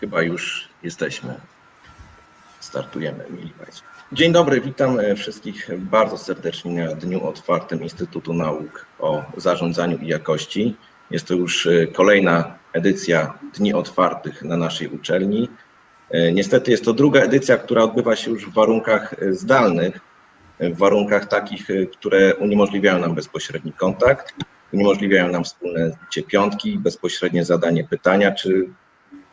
Chyba już jesteśmy. Startujemy, mili Państwo. Dzień dobry, witam e, wszystkich bardzo serdecznie na Dniu Otwartym Instytutu Nauk o Zarządzaniu i Jakości. Jest to już e, kolejna edycja Dni Otwartych na naszej uczelni. E, Niestety jest to druga edycja, która odbywa się już w warunkach zdalnych, w warunkach takich, które uniemożliwiają nam bezpośredni kontakt, uniemożliwiają nam wspólne piątki, bezpośrednie zadanie pytania, czy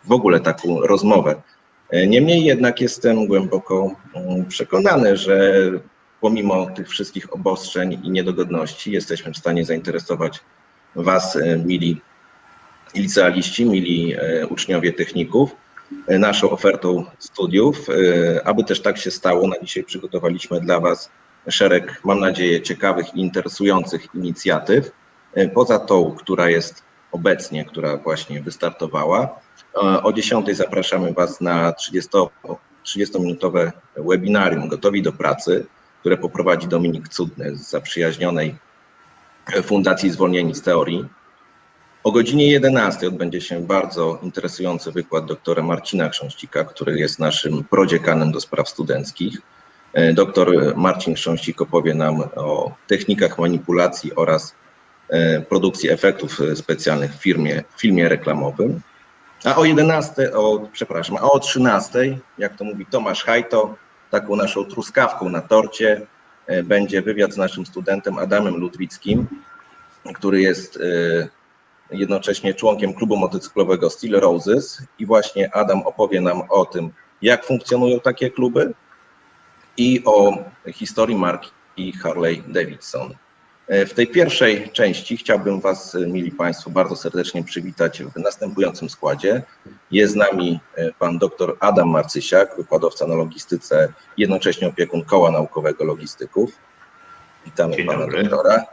w ogóle taką rozmowę. E, Niemniej jednak jestem głęboko mm, przekonany, że pomimo tych wszystkich obostrzeń i niedogodności jesteśmy w stanie zainteresować Was, e, mili licealiści, mili e, uczniowie techników, naszą ofertą studiów. Aby też tak się stało, na dzisiaj przygotowaliśmy dla Was szereg, mam nadzieję, ciekawych i interesujących inicjatyw. Poza tą, która jest obecnie, która właśnie wystartowała, o 10 zapraszamy Was na 30, 30-minutowe webinarium Gotowi do pracy, które poprowadzi Dominik Cudny z zaprzyjaźnionej Fundacji Zwolnieni z Teorii. O godzinie 11 odbędzie się bardzo interesujący wykład doktora Marcina Chrząścika, który jest naszym prodziekanem do spraw studenckich. E, Doktor Marcin Chrząstik opowie nam o technikach manipulacji oraz e, produkcji efektów specjalnych w firmie, w filmie reklamowym. A o 11, o, przepraszam, a o 13, jak to mówi Tomasz Hajto, taką naszą truskawką na torcie e, będzie wywiad z naszym studentem Adamem Ludwickim, który jest e, jednocześnie członkiem klubu motocyklowego Steel Roses i właśnie Adam opowie nam o tym, jak funkcjonują takie kluby i o historii marki Harley Davidson. E, W tej pierwszej części chciałbym Was, e, mili Państwo, bardzo serdecznie przywitać w następującym składzie. Jest z nami e, pan dr Adam Marcysiak, wykładowca na logistyce, jednocześnie opiekun Koła Naukowego Logistyków. Witamy Dzień pana dobry. doktora.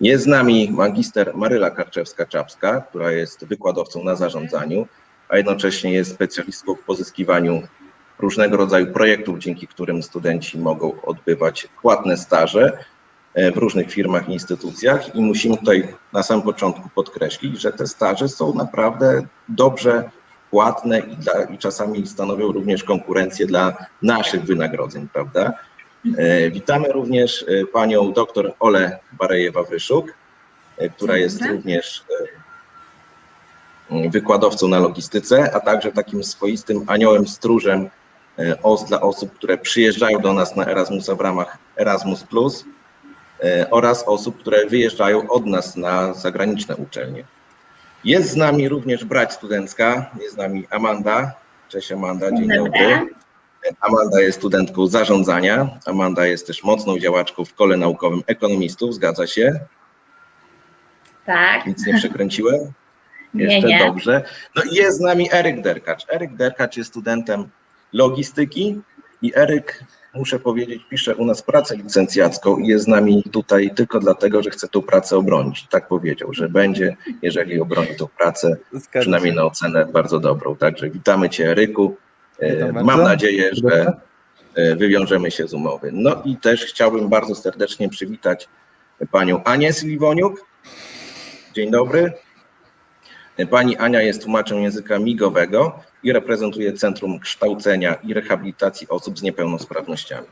Jest z nami magister Maryla Karczewska-Czapska, która jest wykładowcą na zarządzaniu, a jednocześnie jest specjalistką w pozyskiwaniu różnego rodzaju projektów, dzięki którym studenci mogą odbywać płatne staże w różnych firmach i instytucjach i musimy tutaj na samym początku podkreślić, że te staże są naprawdę dobrze płatne i, dla, i czasami stanowią również konkurencję dla naszych wynagrodzeń, prawda? E, Witamy również e, panią dr Olę Barejewa-Wyszuk, e, która jest również e, wykładowcą na logistyce, a także takim swoistym aniołem stróżem e, OS dla osób, które przyjeżdżają do nas na Erasmusa w ramach Erasmus Plus e, oraz osób, które wyjeżdżają od nas na zagraniczne uczelnie. Jest z nami również brać studencka, jest z nami Amanda. Cześć Amanda, dzień dobry. Amanda jest studentką zarządzania. Amanda jest też mocną działaczką w kole naukowym ekonomistów, zgadza się? Tak, Nic nie przekręciłem? nie, Jeszcze nie. dobrze. No i jest z nami Eryk Derkacz. Eryk Derkacz jest studentem logistyki i Eryk, muszę powiedzieć, pisze u nas pracę licencjacką i jest z nami tutaj tylko dlatego, że chce tą pracę obronić. Tak powiedział, że będzie, jeżeli obroni tą pracę, Zgadza przynajmniej na ocenę bardzo dobrą. Także witamy Cię, Eryku. E, Witam Mam nadzieję, że e, wywiążemy się z umowy. No i też chciałbym bardzo serdecznie przywitać panią Anię Sliwoniuk. Dzień dobry. E, Pani Ania jest tłumaczem języka migowego i reprezentuje Centrum Kształcenia i Rehabilitacji Osób z Niepełnosprawnościami.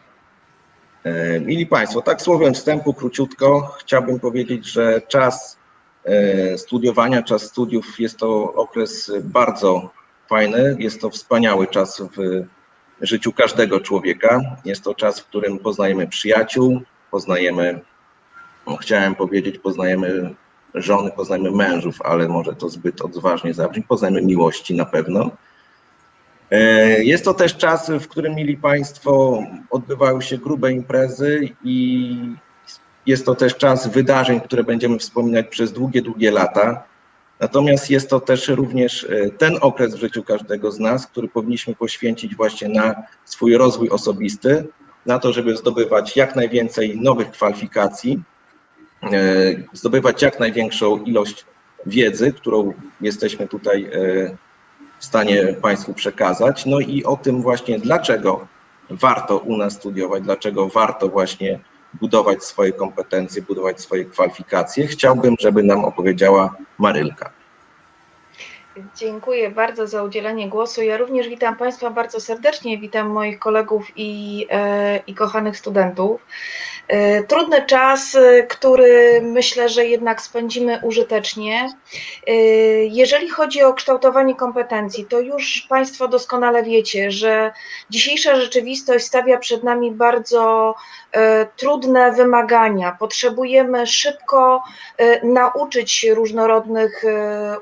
E, Mili Państwo, tak słowem wstępu króciutko chciałbym powiedzieć, że czas e, studiowania, czas studiów jest to okres bardzo fajny, jest to wspaniały czas w życiu każdego człowieka. Jest to czas, w którym poznajemy przyjaciół, poznajemy, no, chciałem powiedzieć, poznajemy żony, poznajemy mężów, ale może to zbyt odważnie zabrzmi, poznajemy miłości na pewno. E, Jest to też czas, w którym, mieli Państwo, odbywają się grube imprezy i jest to też czas wydarzeń, które będziemy wspominać przez długie, długie lata. Natomiast jest to też również e, ten okres w życiu każdego z nas, który powinniśmy poświęcić właśnie na swój rozwój osobisty, na to, żeby zdobywać jak najwięcej nowych kwalifikacji, e, zdobywać jak największą ilość wiedzy, którą jesteśmy tutaj w stanie Państwu przekazać. No i o tym właśnie, dlaczego warto u nas studiować, dlaczego warto właśnie budować swoje kompetencje, budować swoje kwalifikacje. Chciałbym, żeby nam opowiedziała Marylka. Dziękuję bardzo za udzielenie głosu. Ja również witam Państwa bardzo serdecznie, witam moich kolegów i, e, i kochanych studentów. E, Trudny czas, który myślę, że jednak spędzimy użytecznie. E, Jeżeli chodzi o kształtowanie kompetencji, to już Państwo doskonale wiecie, że dzisiejsza rzeczywistość stawia przed nami bardzo e, trudne wymagania. Potrzebujemy szybko nauczyć się różnorodnych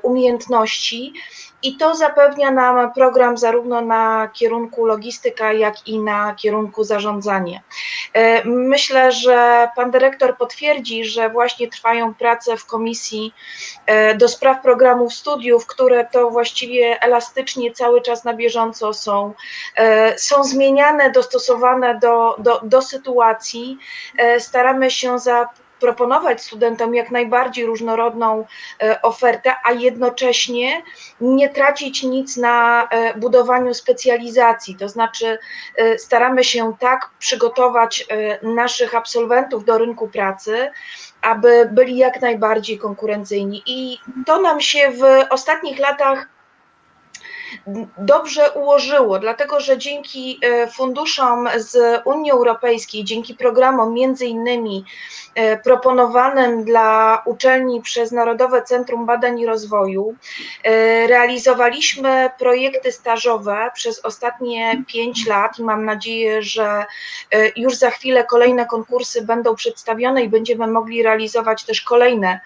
umiejętności. I to zapewnia nam program zarówno na kierunku logistyka, jak i na kierunku zarządzanie. Myślę, że pan dyrektor potwierdzi, że właśnie trwają prace w komisji e, do spraw programów studiów, które to właściwie elastycznie cały czas na bieżąco są, e, są zmieniane, dostosowane do, do, do sytuacji. E, Staramy się za proponować studentom jak najbardziej różnorodną e, ofertę, a jednocześnie nie tracić nic na e, budowaniu specjalizacji. To znaczy, e, staramy się tak przygotować naszych absolwentów do rynku pracy, aby byli jak najbardziej konkurencyjni. I to nam się w ostatnich latach dobrze ułożyło, dlatego że dzięki e, funduszom z Unii Europejskiej, dzięki programom między innymi e, proponowanym dla uczelni przez Narodowe Centrum Badań i Rozwoju, e, realizowaliśmy projekty stażowe przez ostatnie pięć lat i mam nadzieję, że już za chwilę kolejne konkursy będą przedstawione i będziemy mogli realizować też kolejne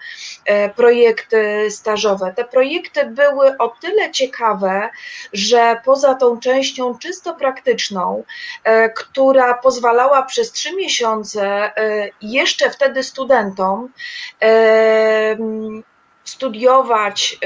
projekty stażowe. Te projekty były o tyle ciekawe, że poza tą częścią czysto praktyczną, e, która pozwalała przez trzy miesiące e, jeszcze wtedy studentom e, studiować,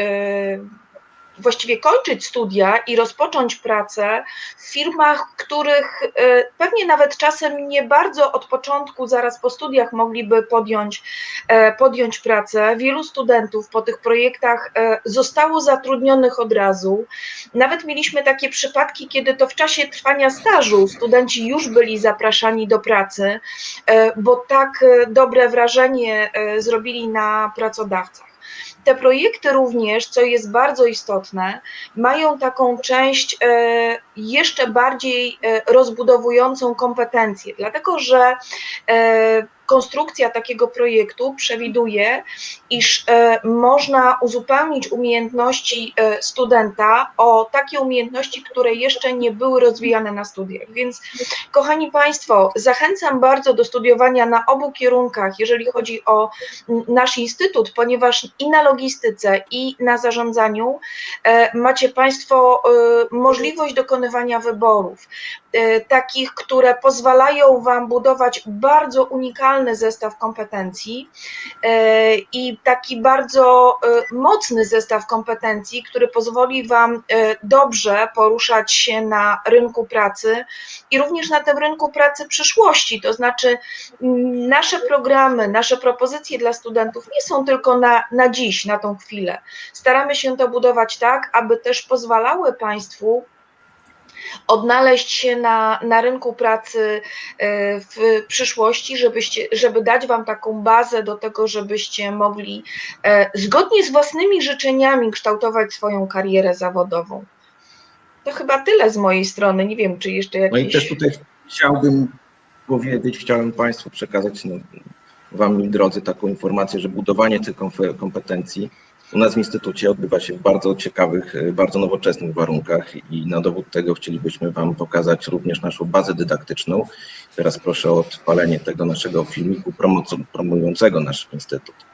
właściwie kończyć studia i rozpocząć pracę w firmach, których e, pewnie nawet czasem nie bardzo od początku, zaraz po studiach mogliby podjąć, e, podjąć pracę. Wielu studentów po tych projektach e, zostało zatrudnionych od razu. Nawet mieliśmy takie przypadki, kiedy to w czasie trwania stażu studenci już byli zapraszani do pracy, bo tak dobre wrażenie zrobili na pracodawcach. Te projekty również, co jest bardzo istotne, mają taką część e, jeszcze bardziej e, rozbudowującą kompetencje, dlatego że e, konstrukcja takiego projektu przewiduje, iż e, można uzupełnić umiejętności e, studenta o takie umiejętności, które jeszcze nie były rozwijane na studiach. Więc, kochani Państwo, zachęcam bardzo do studiowania na obu kierunkach, jeżeli chodzi o nasz instytut, ponieważ i na logistyce, i na zarządzaniu e, macie Państwo możliwość dokonywania wyborów, takich, które pozwalają Wam budować bardzo unikalny zestaw kompetencji e, i taki bardzo e, mocny zestaw kompetencji, który pozwoli Wam dobrze poruszać się na rynku pracy i również na tym rynku pracy przyszłości. To znaczy, m, nasze programy, nasze propozycje dla studentów nie są tylko na, na dziś, na tą chwilę. Staramy się to budować tak, aby też pozwalały Państwu odnaleźć się na, na rynku pracy e, w przyszłości, żebyście, żeby dać Wam taką bazę do tego, żebyście mogli e, zgodnie z własnymi życzeniami kształtować swoją karierę zawodową. To chyba tyle z mojej strony. Nie wiem, czy jeszcze No i jakieś. też tutaj chciałbym powiedzieć, chciałem Państwu przekazać no, Wam, drodzy, taką informację, że budowanie tych kompetencji u nas w Instytucie odbywa się w bardzo ciekawych, y, bardzo nowoczesnych warunkach i na dowód tego chcielibyśmy Wam pokazać również naszą bazę dydaktyczną. Teraz proszę o odpalenie tego naszego filmiku promującego nasz Instytut.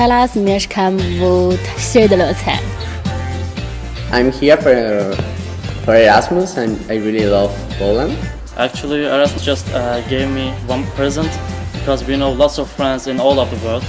Teraz mieszkam w Siedlce. I'm here for, for Erasmus and I really love Poland. Actually, Erasmus just uh, gave me one present because we know lots of friends in all of the world.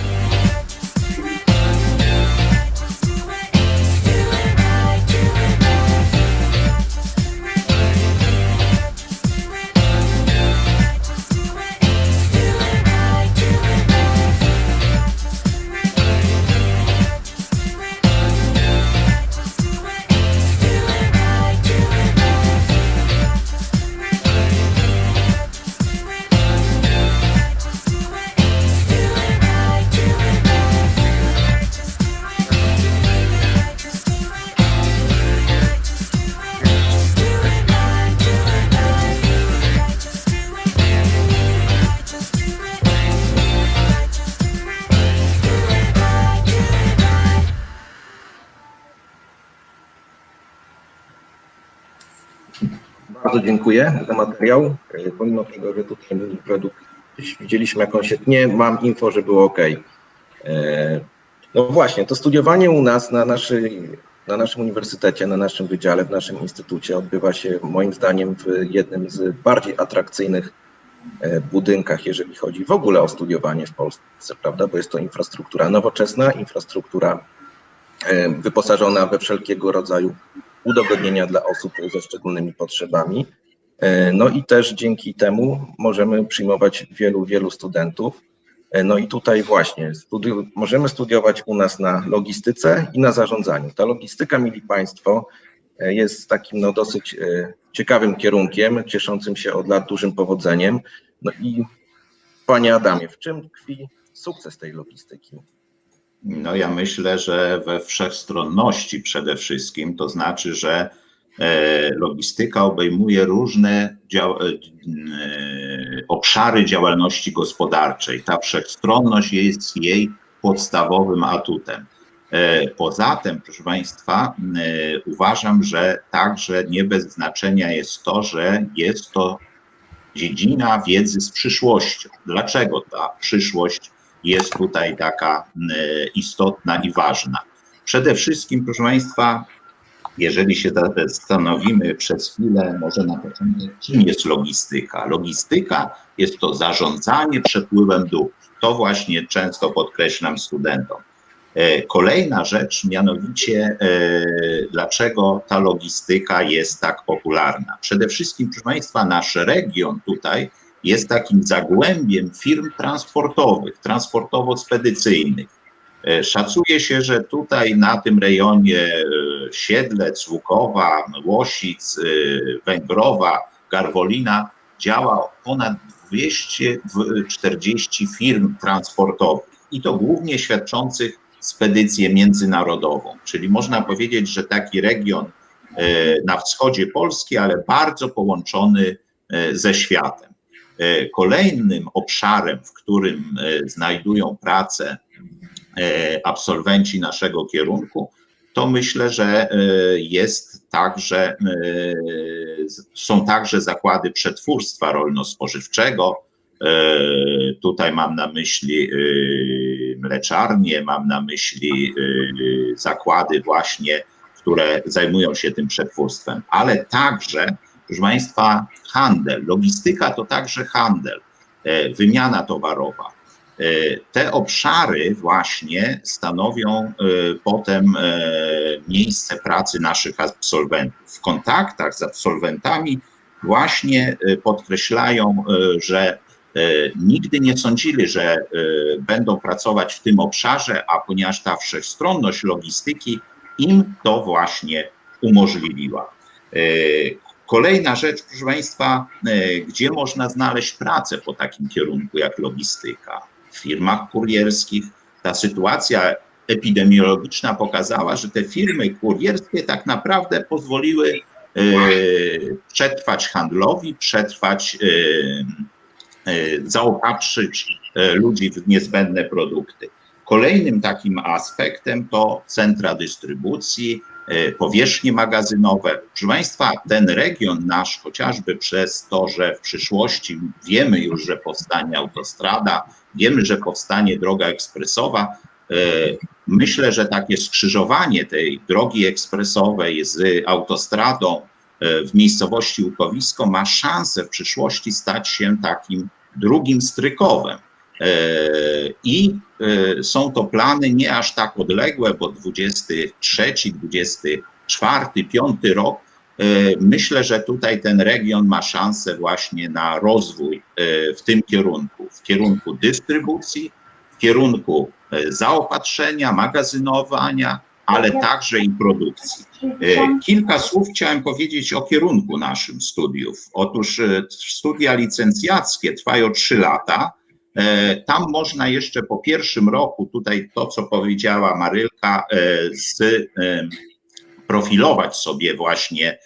Dziękuję za materiał. E, Pomimo tego, że tutaj produkt, widzieliśmy jakąś, nie mam info, że było ok. E, No właśnie, to studiowanie u nas na, na naszym uniwersytecie, na naszym wydziale, w naszym instytucie odbywa się moim zdaniem w jednym z bardziej atrakcyjnych e, budynkach, jeżeli chodzi w ogóle o studiowanie w Polsce, prawda? Bo jest to infrastruktura nowoczesna, infrastruktura wyposażona we wszelkiego rodzaju udogodnienia dla osób ze szczególnymi potrzebami. E, No i też dzięki temu możemy przyjmować wielu, wielu studentów. E, No i tutaj właśnie możemy studiować u nas na logistyce i na zarządzaniu. Ta logistyka, mili Państwo, e, jest takim no, dosyć ciekawym kierunkiem, cieszącym się od lat dużym powodzeniem. No i Panie Adamie, w czym tkwi sukces tej logistyki? No ja myślę, że we wszechstronności przede wszystkim, to znaczy, że logistyka obejmuje różne dział, e, e, obszary działalności gospodarczej. Ta wszechstronność jest jej podstawowym atutem. E, Poza tym, proszę Państwa, e, uważam, że także nie bez znaczenia jest to, że jest to dziedzina wiedzy z przyszłością. Dlaczego ta przyszłość jest tutaj taka e, istotna i ważna? Przede wszystkim, proszę Państwa, jeżeli się zastanowimy przez chwilę, może na początek, czym jest logistyka? Logistyka jest to zarządzanie przepływem dóbr. To właśnie często podkreślam studentom. E, Kolejna rzecz, mianowicie, e, dlaczego ta logistyka jest tak popularna? Przede wszystkim, proszę Państwa, nasz region tutaj jest takim zagłębiem firm transportowych, transportowo-spedycyjnych. E, Szacuje się, że tutaj na tym rejonie Siedlec, Łukowa, Łosic, e, Węgrowa, Garwolina działa ponad 240 firm transportowych i to głównie świadczących spedycję międzynarodową. Czyli można powiedzieć, że taki region e, na wschodzie Polski, ale bardzo połączony e, ze światem. Kolejnym obszarem, w którym znajdują pracę absolwenci naszego kierunku, to myślę, że e, jest także, e, są także zakłady przetwórstwa rolno-spożywczego. E, Tutaj mam na myśli mleczarnie, mam na myśli zakłady właśnie, które zajmują się tym przetwórstwem, ale także, proszę Państwa, handel. Logistyka to także handel, wymiana towarowa. E, Te obszary właśnie stanowią e, potem e, miejsce pracy naszych absolwentów. W kontaktach z absolwentami właśnie podkreślają, że nigdy nie sądzili, że będą pracować w tym obszarze, a ponieważ ta wszechstronność logistyki im to właśnie umożliwiła. Kolejna rzecz, proszę Państwa, gdzie można znaleźć pracę po takim kierunku jak logistyka? Firmach kurierskich. Ta sytuacja epidemiologiczna pokazała, że te firmy kurierskie tak naprawdę pozwoliły e, przetrwać handlowi, przetrwać, e, e, zaopatrzyć ludzi w niezbędne produkty. Kolejnym takim aspektem to centra dystrybucji, powierzchnie magazynowe. Proszę Państwa, ten region nasz, chociażby przez to, że w przyszłości wiemy już, że powstanie autostrada, wiemy, że powstanie droga ekspresowa, Myślę, że takie skrzyżowanie tej drogi ekspresowej z autostradą e, w miejscowości Łukowisko ma szansę w przyszłości stać się takim drugim strykowem. E, I e, są to plany nie aż tak odległe, bo 23, 24, 5 rok. E, Myślę, że tutaj ten region ma szansę właśnie na rozwój e, w tym kierunku, w kierunku dystrybucji, w kierunku e, zaopatrzenia, magazynowania, ale także i produkcji. Kilka słów chciałem powiedzieć o kierunku naszym studiów. Otóż studia licencjackie trwają trzy lata. Tam można jeszcze po pierwszym roku, tutaj to, co powiedziała Marylka, z, profilować sobie właśnie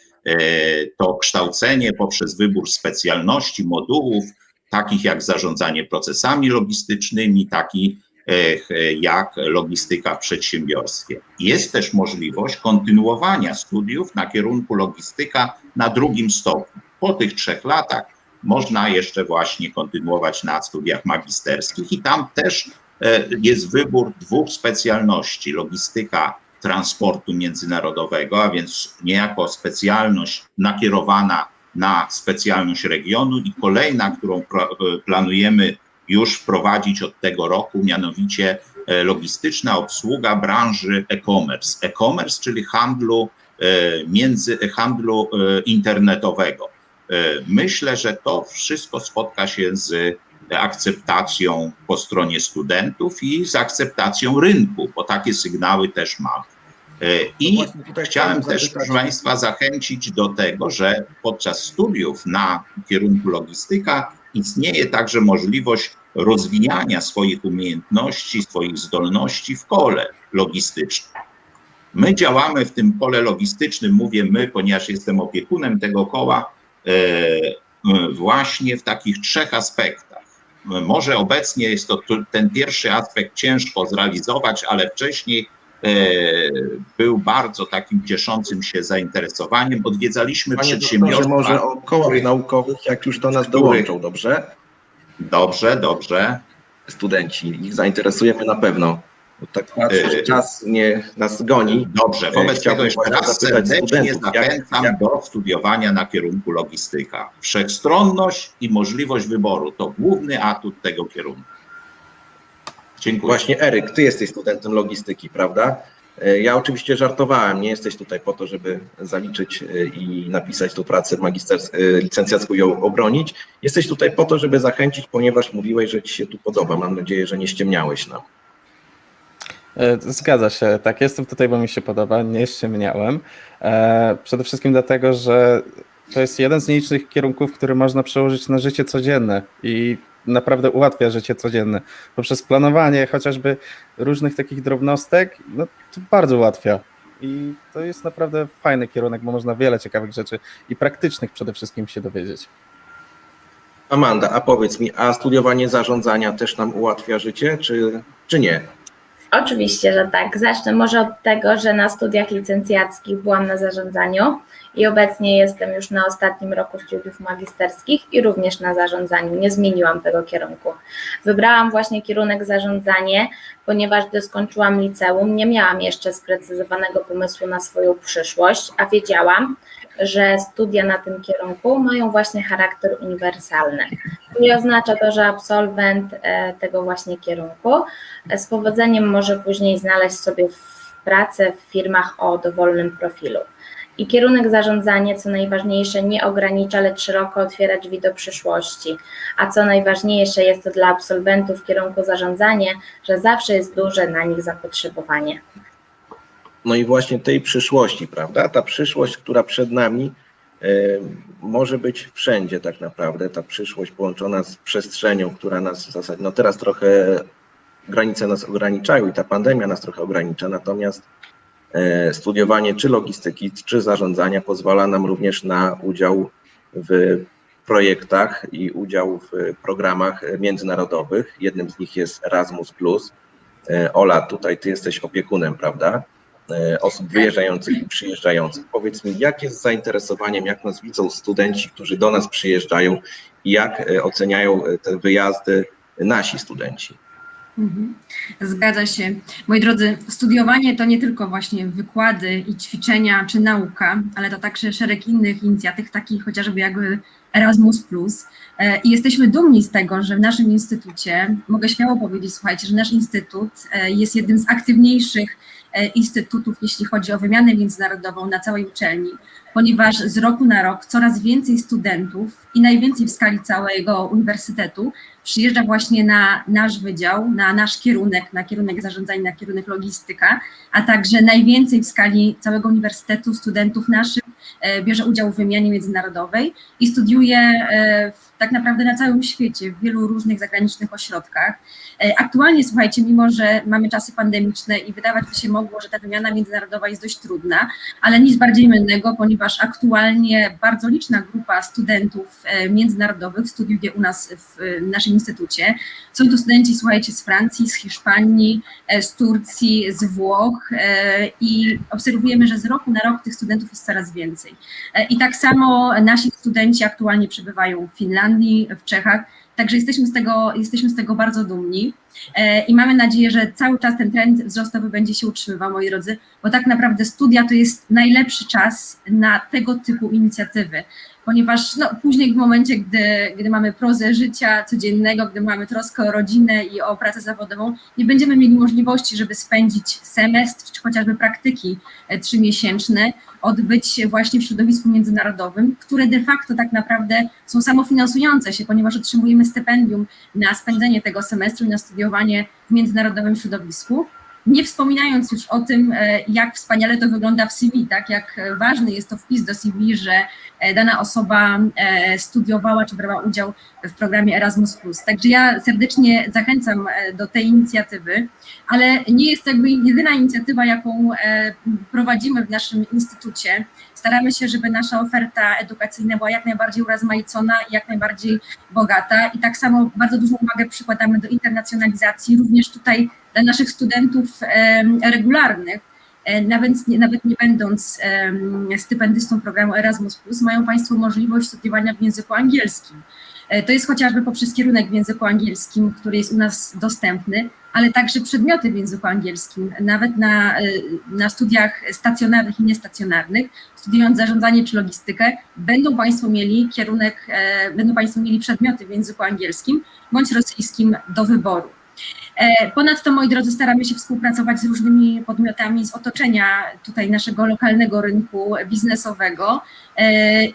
to kształcenie poprzez wybór specjalności, modułów, takich jak zarządzanie procesami logistycznymi, taki e, jak logistyka w przedsiębiorstwie. Jest też możliwość kontynuowania studiów na kierunku logistyka na drugim stopniu. Po tych trzech latach można jeszcze właśnie kontynuować na studiach magisterskich i tam też e, jest wybór dwóch specjalności: logistyka transportu międzynarodowego, a więc niejako specjalność nakierowana na specjalność regionu i kolejna, którą pro- planujemy już wprowadzić od tego roku, mianowicie e, logistyczna obsługa branży e-commerce. E-commerce, czyli handlu e, między handlu e, internetowego. E, Myślę, że to wszystko spotka się z akceptacją po stronie studentów i z akceptacją rynku, bo takie sygnały też mamy. E, I właśnie tutaj chciałem też, proszę Państwa, zachęcić do tego, że podczas studiów na kierunku logistyka istnieje także możliwość rozwijania swoich umiejętności, swoich zdolności w kole logistycznym. My działamy w tym pole logistycznym, mówię my, ponieważ jestem opiekunem tego koła, e, właśnie w takich trzech aspektach. Może obecnie jest to ten pierwszy aspekt ciężko zrealizować, ale wcześniej był bardzo takim cieszącym się zainteresowaniem. Odwiedzaliśmy Panie przedsiębiorstwa. może o kołach naukowych, jak już do nas Których? dołączą, dobrze? Dobrze, dobrze. Studenci, ich zainteresujemy na pewno. Bo tak patrzę, że Yy. czas nie, nas goni. Dobrze, wobec E, tego jeszcze raz serdecznie studentów, jak- zachęcam jak- do studiowania na kierunku logistyka. Wszechstronność i możliwość wyboru to główny atut tego kierunku. Dziękuję. Właśnie Eryk, ty jesteś studentem logistyki, prawda? E, Ja oczywiście żartowałem, nie jesteś tutaj po to, żeby zaliczyć e, i napisać tu pracę e, licencjacką i ją obronić. Jesteś tutaj po to, żeby zachęcić, ponieważ mówiłeś, że ci się tu podoba. Mam nadzieję, że nie ściemniałeś nam. Zgadza się, tak, jestem tutaj, bo mi się podoba, nie ściemniałem. Przede wszystkim dlatego, że to jest jeden z nielicznych kierunków, który można przełożyć na życie codzienne i naprawdę ułatwia życie codzienne. Poprzez planowanie chociażby różnych takich drobnostek, no to bardzo ułatwia. I to jest naprawdę fajny kierunek, bo można wiele ciekawych rzeczy i praktycznych przede wszystkim się dowiedzieć. Amanda, a powiedz mi, a studiowanie zarządzania też nam ułatwia życie, czy, czy nie? Oczywiście, że tak. Zacznę może od tego, że na studiach licencjackich byłam na zarządzaniu i obecnie jestem już na ostatnim roku studiów magisterskich i również na zarządzaniu. Nie zmieniłam tego kierunku. Wybrałam właśnie kierunek zarządzanie, ponieważ gdy skończyłam liceum, nie miałam jeszcze sprecyzowanego pomysłu na swoją przyszłość, a wiedziałam, że studia na tym kierunku mają właśnie charakter uniwersalny. Nie oznacza to, że absolwent e, tego właśnie kierunku z powodzeniem może później znaleźć sobie pracę w firmach o dowolnym profilu. I kierunek zarządzanie, co najważniejsze, nie ogranicza, lecz szeroko otwiera drzwi do przyszłości. A co najważniejsze jest to dla absolwentów kierunku zarządzanie, że zawsze jest duże na nich zapotrzebowanie. No i właśnie tej przyszłości, prawda? Ta przyszłość, która przed nami e, może być wszędzie tak naprawdę. Ta przyszłość połączona z przestrzenią, która nas w zasadzie, no teraz trochę granice nas ograniczają i ta pandemia nas trochę ogranicza, natomiast e, studiowanie czy logistyki, czy zarządzania pozwala nam również na udział w projektach i udział w programach międzynarodowych. Jednym z nich jest Erasmus+. E, Ola, tutaj ty jesteś opiekunem, prawda? E, osób wyjeżdżających i przyjeżdżających. Powiedz mi, jak jest zainteresowaniem, jak nas widzą studenci, którzy do nas przyjeżdżają i jak e, oceniają e, te wyjazdy nasi studenci? Mhm. Zgadza się. Moi drodzy, studiowanie to nie tylko właśnie wykłady i ćwiczenia czy nauka, ale to także szereg innych inicjatyw, takich chociażby jakby Erasmus. I jesteśmy dumni z tego, że w naszym instytucie, mogę śmiało powiedzieć, słuchajcie, że nasz instytut jest jednym z aktywniejszych instytutów, jeśli chodzi o wymianę międzynarodową na całej uczelni, ponieważ z roku na rok coraz więcej studentów i najwięcej w skali całego uniwersytetu przyjeżdża właśnie na nasz wydział, na nasz kierunek, na kierunek zarządzania, na kierunek logistyka, a także najwięcej w skali całego uniwersytetu studentów naszych e, bierze udział w wymianie międzynarodowej i studiuje e, w- tak naprawdę na całym świecie, w wielu różnych zagranicznych ośrodkach. E, Aktualnie, słuchajcie, mimo że mamy czasy pandemiczne i wydawać by się mogło, że ta wymiana międzynarodowa jest dość trudna, ale nic bardziej mylnego, ponieważ aktualnie bardzo liczna grupa studentów e, międzynarodowych studiuje u nas w e, naszym instytucie. Są to studenci, słuchajcie, z Francji, z Hiszpanii, e, z Turcji, z Włoch e, i obserwujemy, że z roku na rok tych studentów jest coraz więcej. E, I tak samo nasi studenci aktualnie przebywają w Finlandii, w Czechach, także jesteśmy z tego, jesteśmy z tego bardzo dumni. E, I mamy nadzieję, że cały czas ten trend wzrostowy będzie się utrzymywał, moi drodzy, bo tak naprawdę studia to jest najlepszy czas na tego typu inicjatywy, ponieważ no, później w momencie, gdy, gdy mamy prozę życia codziennego, gdy mamy troskę o rodzinę i o pracę zawodową, nie będziemy mieli możliwości, żeby spędzić semestr czy chociażby praktyki e, trzymiesięczne, odbyć właśnie w środowisku międzynarodowym, które de facto tak naprawdę są samofinansujące się, ponieważ otrzymujemy stypendium na spędzenie tego semestru i na studiowanie w międzynarodowym środowisku. Nie wspominając już o tym, e, jak wspaniale to wygląda w CV, tak, jak e, ważny jest to wpis do CV, że e, dana osoba studiowała czy brała udział w programie Erasmus. Także ja serdecznie zachęcam do tej inicjatywy, ale nie jest to jakby jedyna inicjatywa, jaką prowadzimy w naszym instytucie. Staramy się, żeby nasza oferta edukacyjna była jak najbardziej urozmaicona i jak najbardziej bogata i tak samo bardzo dużą uwagę przykładamy do internacjonalizacji, również tutaj dla naszych studentów regularnych, e, nawet, nawet nie będąc stypendystą programu Erasmus+, mają Państwo możliwość studiowania w języku angielskim. E, To jest chociażby poprzez kierunek w języku angielskim, który jest u nas dostępny, ale także przedmioty w języku angielskim, nawet na, e, na studiach stacjonarnych i niestacjonarnych, studiując zarządzanie czy logistykę, będą Państwo mieli kierunek, e, będą Państwo mieli przedmioty w języku angielskim bądź rosyjskim do wyboru. Ponadto, moi drodzy, staramy się współpracować z różnymi podmiotami z otoczenia tutaj naszego lokalnego rynku biznesowego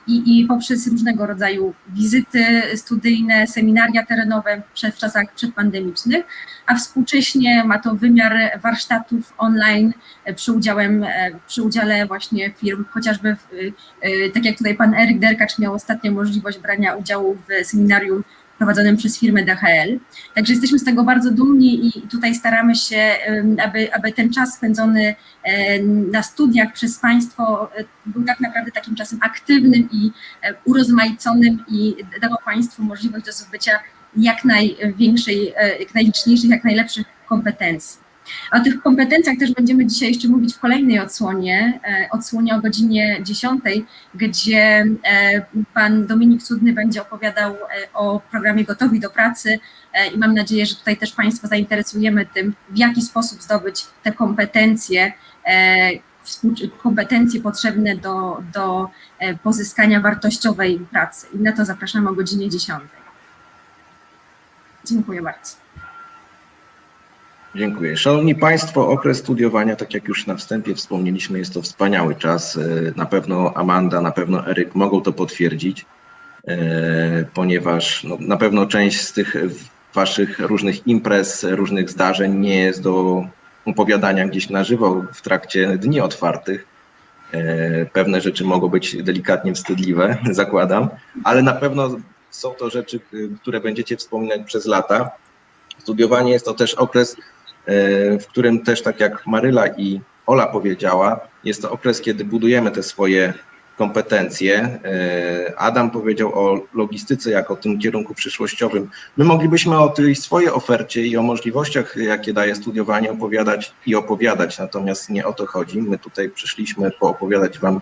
i, i poprzez różnego rodzaju wizyty studyjne, seminaria terenowe w czasach przedpandemicznych, a współcześnie ma to wymiar warsztatów online e, przy, udziałem, e, przy udziale właśnie firm, chociażby w, e, tak jak tutaj pan Eryk Derkacz miał ostatnio możliwość brania udziału w seminarium prowadzonym przez firmę DHL. Także jesteśmy z tego bardzo dumni i tutaj staramy się, aby, aby ten czas spędzony e, na studiach przez Państwo e, był tak naprawdę takim czasem aktywnym i e, urozmaiconym i dawał Państwu możliwość do zdobycia jak największej, jak najliczniejszych, jak najlepszych kompetencji. O tych kompetencjach też będziemy dzisiaj jeszcze mówić w kolejnej odsłonie, e, odsłonie o godzinie 10, gdzie e, pan Dominik Cudny będzie opowiadał e, o programie Gotowi do Pracy i mam nadzieję, że tutaj też Państwa zainteresujemy tym, w jaki sposób zdobyć te kompetencje, kompetencje potrzebne do, do pozyskania wartościowej pracy. I na to zapraszam o godzinie 10. Dziękuję bardzo. Dziękuję. Szanowni Państwo, okres studiowania, tak jak już na wstępie wspomnieliśmy, jest to wspaniały czas. E, Na pewno Amanda, na pewno Eryk mogą to potwierdzić, e, ponieważ no, na pewno część z tych Waszych różnych imprez, różnych zdarzeń nie jest do opowiadania gdzieś na żywo w trakcie dni otwartych. E, Pewne rzeczy mogą być delikatnie wstydliwe, zakładam, ale na pewno są to rzeczy, które będziecie wspominać przez lata. Studiowanie jest to też okres, w którym też tak jak Maryla i Ola powiedziała, jest to okres, kiedy budujemy te swoje kompetencje. E, Adam powiedział o logistyce jako tym kierunku przyszłościowym. My moglibyśmy o tej swojej ofercie i o możliwościach, jakie daje studiowanie, opowiadać i opowiadać, natomiast nie o to chodzi. My tutaj przyszliśmy poopowiadać Wam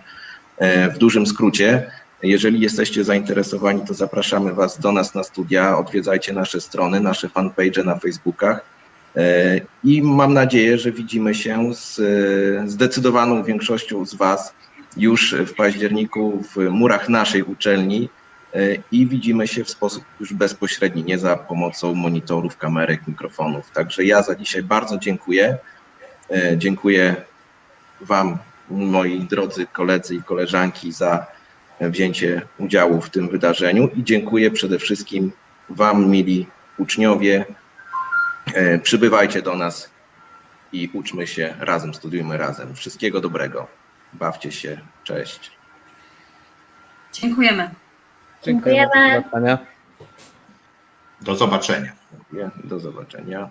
e, w dużym skrócie. Jeżeli jesteście zainteresowani, to zapraszamy Was do nas na studia. Odwiedzajcie nasze strony, nasze fanpage na Facebookach. E, I mam nadzieję, że widzimy się z e, zdecydowaną większością z Was już w październiku w murach naszej uczelni e, i widzimy się w sposób już bezpośredni, nie za pomocą monitorów, kamerek, mikrofonów. Także ja za dzisiaj bardzo dziękuję. Dziękuję Wam, moi drodzy koledzy i koleżanki, za wzięcie udziału w tym wydarzeniu i dziękuję przede wszystkim Wam, mili uczniowie. E, Przybywajcie do nas i uczmy się razem, studiujmy razem. Wszystkiego dobrego. Bawcie się. Cześć. Dziękujemy. Dziękujemy. Do zobaczenia. Do zobaczenia. Dziękuję. Do zobaczenia.